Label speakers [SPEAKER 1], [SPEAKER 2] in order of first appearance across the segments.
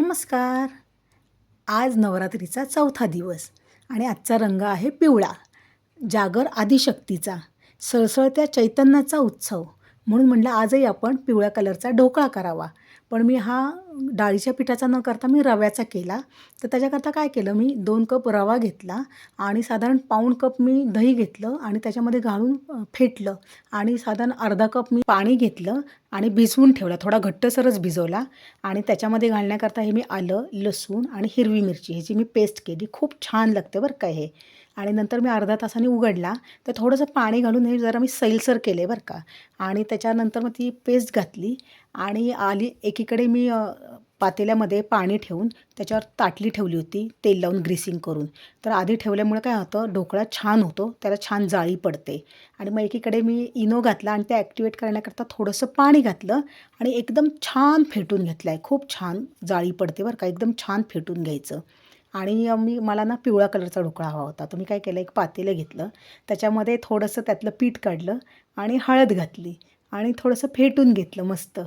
[SPEAKER 1] नमस्कार. आज नवरात्रीचा चौथा दिवस आणि आजचा रंग आहे पिवळा. जागर आदिशक्तीचा सळसळत्या चैतन्याचा उत्सव. म्हणून म्हटलं आजही आपण पिवळ्या कलरचा ढोकळा करावा. पण मी हा डाळीच्या पिठाचा न करता मी रव्याचा केला. तर त्याच्याकरता काय केलं मी दोन कप रवा घेतला आणि साधारण पाऊण कप मी दही घेतलं आणि त्याच्यामध्ये घालून फेटलं आणि साधारण अर्धा कप मी पाणी घेतलं आणि भिजवून ठेवला. थोडा घट्टसरच भिजवला आणि त्याच्यामध्ये घालण्याकरता हे मी आलं लसूण आणि हिरवी मिरची. ह्याची मी पेस्ट केली. खूप छान लागते बरं का हे. आणि नंतर मी अर्धा तासाने उघडला. तर थोडंसं पाणी घालून हे जरा मी सैलसर केले बरं का. आणि त्याच्यानंतर मग ती पेस्ट घातली आणि आली एकीकडे मी पातेल्यामध्ये पाणी ठेवून त्याच्यावर ताटली ठेवली होती तेल लावून ग्रीसिंग करून. तर आधी ठेवल्यामुळे काय होतं ढोकळा छान होतो त्याला छान जाळी पडते. आणि मग एकीकडे मी इनो घातला आणि ते ॲक्टिवेट करण्याकरता थोडंसं पाणी घातलं आणि एकदम छान फेटून घेतलं आहे खूप छान जाळी पडते बरं का एकदम छान फेटून घ्यायचं. आणि मी मला ना पिवळा कलरचा ढोकळा हवा होता. तर मी काय केलं एक पातेलं घेतलं. त्याच्यामध्ये थोडंसं त्यातलं पीठ काढलं आणि हळद घातली आणि थोडंसं फेटून घेतलं मस्त.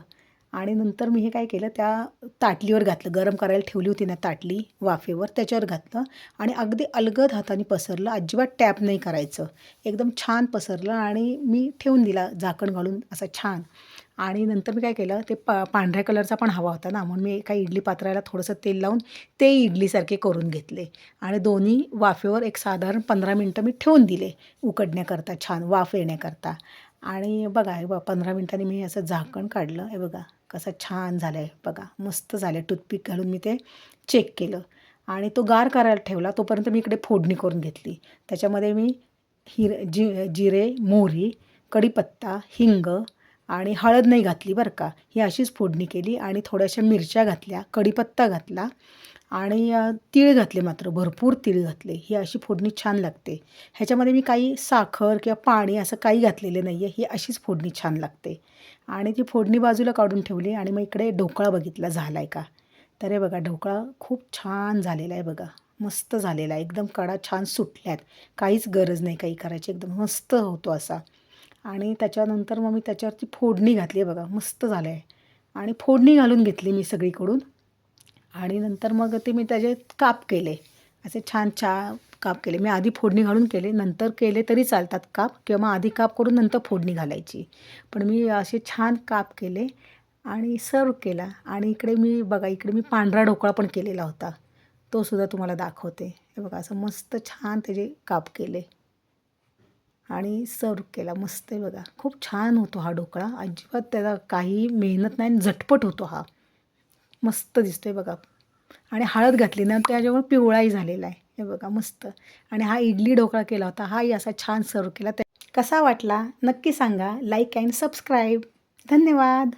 [SPEAKER 1] आणि नंतर मी हे काय केलं त्या ताटलीवर घातलं. गरम करायला ठेवली होती ना ताटली वाफेवर त्याच्यावर घातलं आणि अगदी अलगद हाताने पसरलं. अजिबात टॅप नाही करायचं. एकदम छान पसरलं आणि मी ठेवून दिला झाकण घालून असं छान. आणि नंतर मी काय केलं ते पा पांढऱ्या कलरचा पण हवा होता ना म्हणून मी एका इडली पात्राला थोडंसं तेल लावून ते इडलीसारखे करून घेतले. आणि दोन्ही वाफेवर एक साधारण पंधरा मिनटं मी ठेवून दिले उकडण्याकरता छान वाफ येण्याकरता. आणि बघा हे बघा पंधरा मिनटांनी मी असं झाकण काढलं. हे बघा कसं छान झालं आहे बघा मस्त झालं आहे टूथपिक घालून मी ते चेक केलं. आणि तो गार करायला ठेवला. तोपर्यंत मी इकडे फोडणी करून घेतली. त्याच्यामध्ये मी हिर जि जिरे मोहरी कढीपत्ता हिंग आणि हळद नाही घातली बरं का. ही अशीच फोडणी केली आणि थोड्याशा मिरच्या घातल्या कढीपत्ता घातला आणि तीळ घातले मात्र भरपूर तीळ घातले. ही अशी फोडणी छान लागते. ह्याच्यामध्ये मी काही साखर किंवा पाणी असं काही घातलेले नाही आहे ही अशीच फोडणी छान लागते. आणि ती फोडणी बाजूला काढून ठेवली आणि मग इकडे ढोकळा बघितला झाला आहे का. तर हे बघा ढोकळा खूप छान झालेला आहे बघा. मस्त झालेला आहे. एकदम कडा छान सुटल्यात. काहीच गरज नाही काही करायची. एकदम मस्त होतो असा. आणि त्याच्यानंतर मग मी त्याच्यावरती फोडणी घातली आहे बघा मस्त झालं आहे आणि फोडणी घालून घेतली मी सगळीकडून. आणि नंतर मग ते मी त्याचे काप केले. असे छान छान काप केले. मी आधी फोडणी घालून केले नंतर केले तरी चालतात काप किंवा मग आधी काप करून नंतर फोडणी घालायची. पण मी असे छान काप केले आणि सर्व केला. आणि इकडे मी बघा इकडे मी पांढरा ढोकळा पण केलेला होता. तो सुद्धा तुम्हाला दाखवते. हे बघा असं मस्त छान त्याचे काप केले. आणि सर्व केला. मस्त आहे बघा. खूप छान होतो हा ढोकळा. अजिबात त्याला काही मेहनत नाही आणि झटपट होतो हा. मस्त दिसतो आहे बघा. आणि हळद घातली ना त्याच्यामुळे पिवळाही झालेला आहे. हे बघा मस्त. आणि हा इडली ढोकळा केला होता. हाही असा छान सर्व केला. त्या कसा वाटला? नक्की सांगा. Like and subscribe. धन्यवाद.